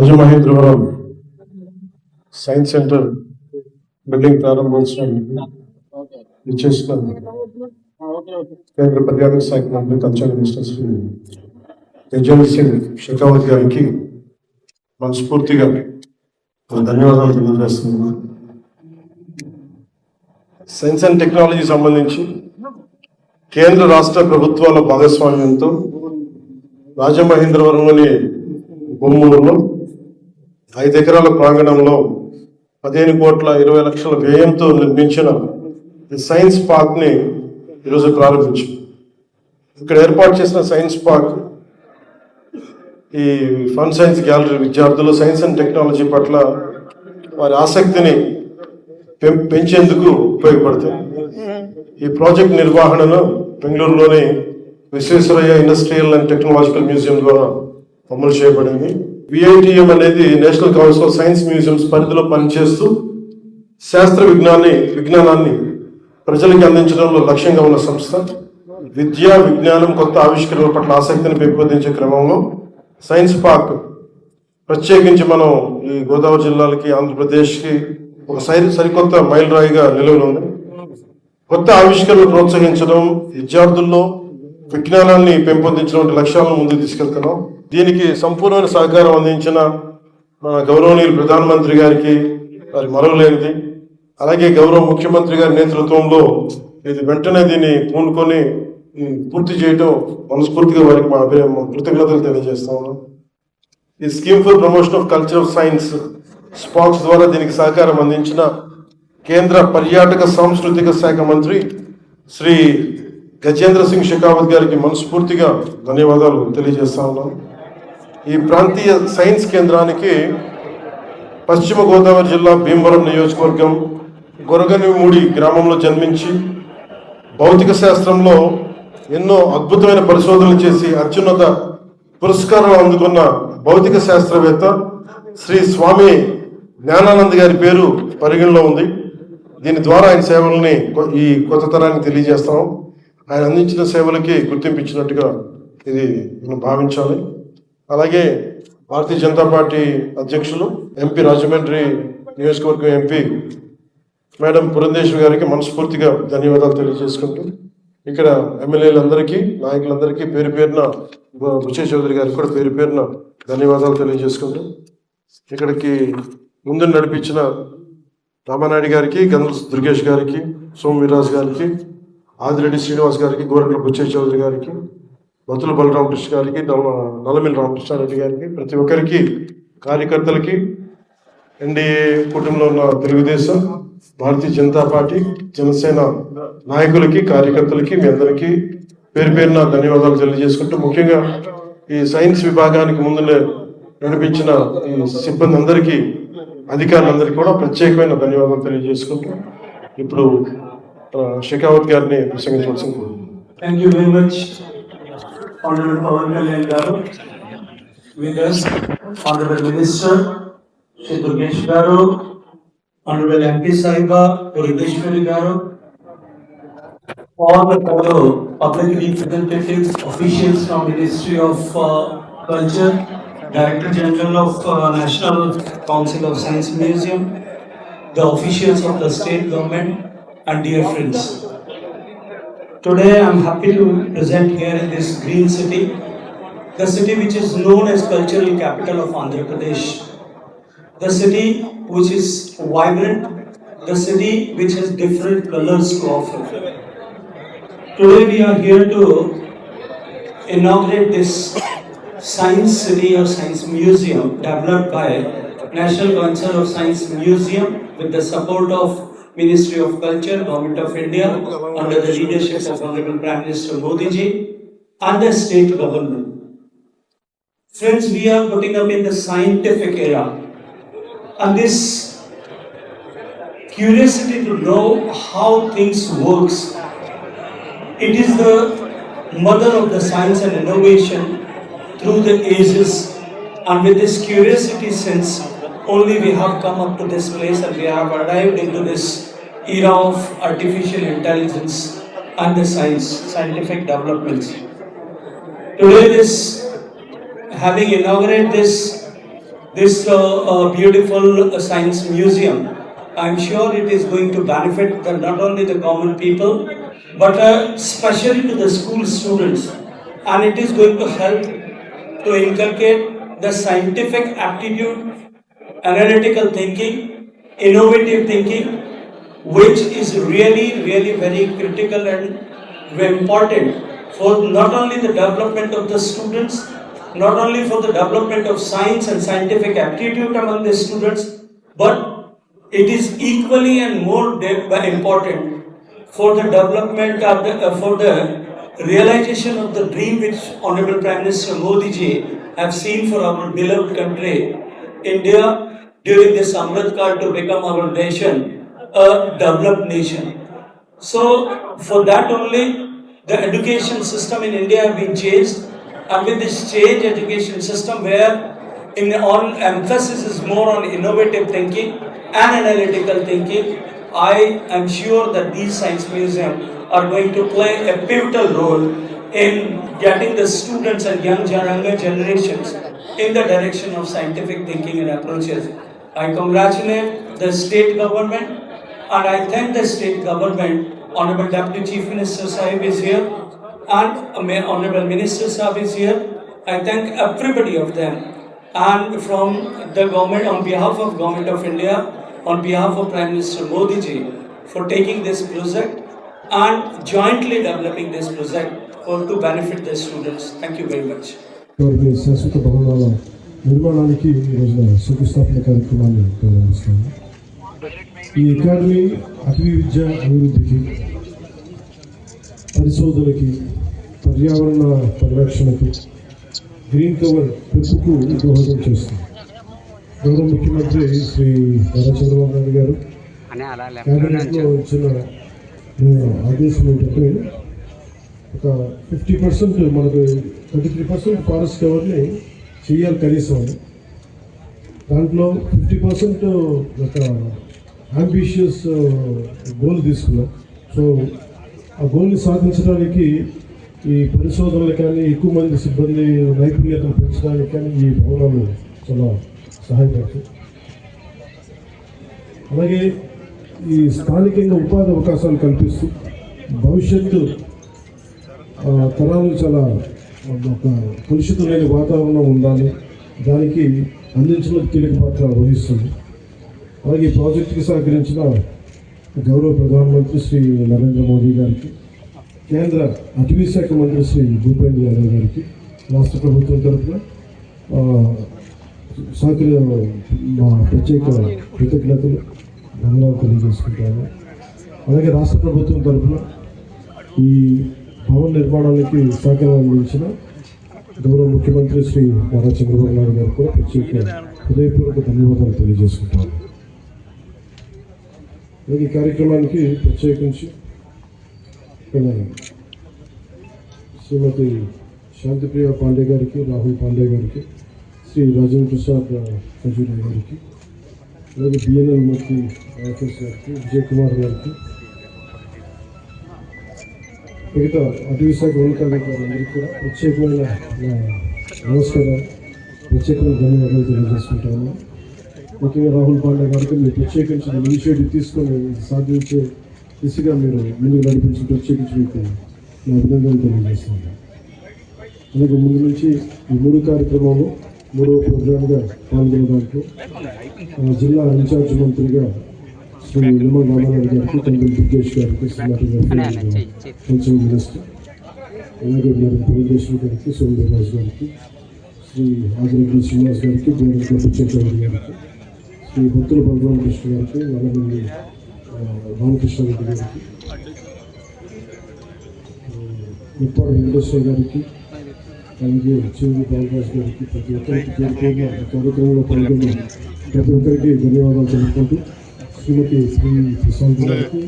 Rajamahendravaram science centre building ప్రారంభోత్సవం ఇచ్చేసిన కేంద్ర పర్యాటక శాఖ మంత్రి కల్చర్ మినిస్టర్ శ్రీ తేజస్వి సింగ్ షెకావత్ గారికి మనస్ఫూర్తిగా ధన్యవాదాలు తెలియజేస్తున్నాను. సైన్స్ అండ్ టెక్నాలజీ సంబంధించి కేంద్ర రాష్ట్ర ప్రభుత్వాల భాగస్వామ్యంతో రాజమహేంద్రవరంలోని బొమ్మూరులో ఐదు ఎకరాల ప్రాంగణంలో పదిహేను కోట్ల ఇరవై లక్షల వ్యయంతో నిర్మించిన ఈ సైన్స్ పార్క్ని ఈరోజు ప్రారంభించాం. ఇక్కడ ఏర్పాటు చేసిన సైన్స్ పార్క్ ఈ ఫన్ సైన్స్ గ్యాలరీ విద్యార్థులు సైన్స్ అండ్ టెక్నాలజీ పట్ల వారి ఆసక్తిని పెం- పెంచేందుకు ఉపయోగపడుతుంది ఈ ప్రాజెక్ట్ నిర్వహణను బెంగళూరులోని Visvesvaraya industrial and technological museum ద్వారా అమలు చేయబడింది. విఐటిఎం అనేది national council of science museums పరిధిలో పనిచేస్తూ శాస్త్ర విజ్ఞాన్ని విజ్ఞానాన్ని ప్రజలకి అందించడంలో లక్ష్యంగా ఉన్న సంస్థ. విద్య విజ్ఞానం కొత్త ఆవిష్కరణల పట్ల ఆసక్తిని పెంపొందించే క్రమంలో సైన్స్ పార్క్ ప్రత్యేకించి మనం ఈ గోదావరి జిల్లాలకి ఆంధ్రప్రదేశ్కి ఒక సరి సరికొత్త మైలురాయిగా నిలవనుంది కొత్త ఆవిష్కరణలు ప్రోత్సహించడం విద్యార్థుల్లో విజ్ఞానాన్ని పెంపొందించడం వంటి లక్ష్యాలను ముందుకు తీసుకెళ్తున్నాం. దీనికి సంపూర్ణమైన సహకారం అందించిన మన గౌరవనీయులు ప్రధానమంత్రి గారికి వారి మరవలేనిది. అలాగే గౌరవ ముఖ్యమంత్రి గారి నేతృత్వంలో ఇది వెంటనే దీన్ని పూనుకొని పూర్తి చేయటం మనస్ఫూర్తిగా వారికి మా కృతజ్ఞతలు తెలియజేస్తాము ఈ scheme for promotion of culture of science స్పాక్స్ ద్వారా దీనికి సహకారం అందించిన కేంద్ర పర్యాటక సాంస్కృతిక శాఖ మంత్రి శ్రీ గజేంద్ర సింగ్ షెకావత్ గారికి మనస్ఫూర్తిగా ధన్యవాదాలు తెలియజేస్తా ఉన్నాను ఈ ప్రాంతీయ సైన్స్ కేంద్రానికి పశ్చిమ గోదావరి జిల్లా భీమవరం నియోజకవర్గం గొరగనిమూడి గ్రామంలో జన్మించి భౌతిక శాస్త్రంలో ఎన్నో అద్భుతమైన పరిశోధనలు చేసి అత్యున్నత పురస్కారం అందుకున్న భౌతిక శాస్త్రవేత్త శ్రీ స్వామి జ్ఞానానంద్ గారి పేరు పరిగణలో ఉంది. దీని ద్వారా ఆయన సేవల్ని కొ- ఈ కొత్త తరానికి తెలియజేస్తాం. ఆయన అందించిన సేవలకి గుర్తింపు ఇచ్చినట్టుగా ఇది మనం భావించాలి. అలాగే భారతీయ జనతా పార్టీ అధ్యక్షులు ఎంపీ రాజమండ్రి నియోజకవర్గం ఎంపీ మేడం పురంధేశ్వరి గారికి మనస్ఫూర్తిగా ధన్యవాదాలు తెలియజేసుకుంటూ ఇక్కడ ఎమ్మెల్యేలందరికీ నాయకులందరికీ పేరు పేరున బు- బుచ్చే చౌదరి గారికి కూడా పేరు పేరున ధన్యవాదాలు తెలియజేసుకుంటూ ఇక్కడికి ముందు నడిపించిన రామానాయుడు గారికి గంధ దుర్గేష్ గారికి సోమవీరాజ్ గారికి ఆదిరెడ్డి శ్రీనివాస్ గారికి గోరంట్ల బుచ్చే చౌదరి గారికి బతుల బలరామకృష్ణ గారికి నలమిల్ నల్లమిల్లి రామకృష్ణారెడ్డి గారికి ప్రతి ఒక్కరికి కార్యకర్తలకి ఎన్డీఏ కుటుంబంలో ఉన్న తెలుగుదేశం భారతీయ జనతా పార్టీ జనసేన నాయకులకి కార్యకర్తలకి మీ అందరికీ పేరు పేరున ధన్యవాదాలు తెలియజేసుకుంటూ ముఖ్యంగా ఈ సైన్స్ విభాగానికి ముందునే నడిపించిన ఈ సిబ్బంది అందరికీ అధికారులందరికీ కూడా ప్రత్యేకమైన ధన్యవాదాలు తెలియజేసుకుంటూ ఇప్పుడు షెకావత్ గారిని ప్రసంగించవలసింది. Thank you very much Honorable Pawan Kalyan Garu. With us, Honorable Minister, Shri Durgesh Garu, Honorable MP Sahiba, Purideshwari Garu, all the fellow public representatives, officials from Ministry of uh, Culture, Director General of uh, National Council of Science Museum, the officials of the state government, and dear friends. Today I am happy to present here in this green city, the city which is known as cultural capital of Andhra Pradesh. The city which is vibrant, the city which has different colors to offer. Today we are here to inaugurate this science city or science museum developed by National Council of Science Museum with the support of Ministry of Culture, Government of India, under the leadership of Honorable Prime Minister Modi ji and the state government. Friends, we are putting up in the scientific era and this curiosity to know how things works it is the mother of the science and innovation through the ages. And with this curiosity sense, only we have come up to this place and we have arrived into this era of artificial intelligence and the science, scientific developments. Today, this having inaugurated this this uh, uh, beautiful uh, science museum. I'm sure it is going to benefit the, not only the common people, but uh, especially to the school students. And it is going to help to inculcate the scientific aptitude, analytical thinking, innovative thinking, which is really, really very critical and very important for not only the development of the students, not only for the development of science and scientific aptitude among the students, but it is equally and more de- important for the development of the, uh, for the realization of the dream which Honorable Prime Minister Modi ji have seen for our beloved country, India, during this Amrit Kaal to become our nation, a developed nation. So for that only, the education system in India have been changed, and with this change education system where in on emphasis is more on innovative thinking and analytical thinking, I am sure that these science museums are going to play a pivotal role in getting the students and young younger generations in the direction of scientific thinking and approaches. I congratulate the state government and I thank the state government, Honorable Deputy Chief Minister Sahib is here, and uh, May- Honorable Minister Sahib is here. I thank everybody of them. And from the government, on behalf of Government of India, on behalf of Prime Minister Modi ji, for taking this project and jointly developing this project for to benefit the students. Thank you very much. వారికి శాశ్వత భవనాల నిర్మాణానికి ఈ రోజున శంకుస్థాపన కార్యక్రమాన్ని ప్రారంభిస్తాము ఈ అకాడమీ అటవీ విద్య అభివృద్ధికి పరిశోధనకి పర్యావరణ పరిరక్షణకు గ్రీన్ కవర్ పెంపుకు దోహదం చేస్తుంది. గౌరవ ముఖ్యమంత్రి శ్రీ నారా చంద్రబాబు నాయుడు గారు క్యాబినెట్లో ఇచ్చిన ఆ, ఆదేశం ఏంటంటే ఒక ఫిఫ్టీ పర్సెంట్ మనకు థర్టీ త్రీ పర్సెంట్ ఫారెస్ట్ కవర్ని చేయాలి కనీసం. దాంట్లో ఫిఫ్టీ పర్సెంట్ ఒక అంబిషియస్ గోల్ uh, తీసుకున్నాం. సో ఆ గోల్ని సాధించడానికి ఈ పరిశోధనలు కానీ ఎక్కువ మంది సిబ్బంది నైపుణ్యతను పెంచడానికి కానీ ఈ భవనాలు చాలా సహాయపడతాయి. అలాగే ఈ స్థానికంగా ఉపాధి అవకాశాలు కల్పిస్తూ భవిష్యత్తు ఆ, తరాలు చాలా ఒక కలుషితమైన వాతావరణం ఉండాలి. దానికి అందించడం కీలక పాత్ర వహిస్తుంది. అలాగే ఈ ప్రాజెక్టుకి సహకరించిన గౌరవ ప్రధానమంత్రి శ్రీ నరేంద్ర మోదీ గారికి కేంద్ర అటవీ శాఖ మంత్రి శ్రీ భూపేంద్ర యాదవ్ గారికి రాష్ట్ర ప్రభుత్వం తరఫున సహకరి మా ప్రత్యేక కృతజ్ఞతలు ధన్యవాదాలు తెలియజేసుకుంటాను. అలాగే రాష్ట్ర ప్రభుత్వం తరఫున ఈ భవన నిర్మాణానికి సహకారం అందించిన గౌరవ ముఖ్యమంత్రి శ్రీ నారా చంద్రబాబు నాయుడు గారు కూడా ప్రత్యేక హృదయపూర్వక ధన్యవాదాలు తెలియజేసుకుంటాను. ఈ కార్యక్రమానికి ప్రత్యేకించి శ్రీమతి శాంతిప్రియ పాండే గారికి రాహుల్ పాండే గారికి శ్రీ రాజేంద్ర ప్రసాద్ ఖజూరియా గారికి అలాగే బిఎన్ఎల్ మూర్తి ఆఫీస్ గారికి విజయ్ కుమార్ గారికి మిగతా అటవీ శాఖ ఉన్నతాధికారులందరికీ కూడా ప్రత్యేకమైన నా నమస్కారాలు ప్రత్యేకమైన ధన్యవాదాలు తెలియజేసుకుంటాను ముఖ్యంగా రాహుల్ పాండే గారికి మీరు ప్రత్యేకించిన ఇనిషియేటివ్ తీసుకొని సాధించే దిశగా మీరు ముందుకు నడిపించి ప్రత్యేకించి మీకు నా అభినందనలు తెలియజేస్తున్నాను. అలాగే ముందు నుంచి ఈ మూడు కార్యక్రమాలు మూడవ ప్రోగ్రామ్గా పాల్గొన్న దాంట్లో జిల్లా ఇన్ఛార్జ్ మంత్రిగా శ్రీ నిమ్మల రామారావు గారికి టెంపుల్ దుర్గేష్ గారికి శ్రీమతి గారికి కొంచెం మినిస్టర్ అలాగే మరి భువనేశ్వర్ గారికి సోమదేవరాజు గారికి శ్రీ ఆదిరెడ్డి శ్రీనివాస్ గారికి గోరంట్ల పిచ్చంకర్ గారికి శ్రీ భక్తుల భగవాన్ కృష్ణ గారికి నల్లమంది రామకృష్ణ రెడ్డి గారికి ముప్పాడు వెంకటేశ్వర గారికి అలాగే చివరి బాలరాజ్ గారికి ప్రతి ఒక్కరికి పేరుకోగా ఈ కార్యక్రమంలో పాల్గొన్న ప్రతి ఒక్కరికి ధన్యవాదాలు తెలుపుకుంటూ శ్రీమతి శ్రీ ప్రశాంత్ గారికి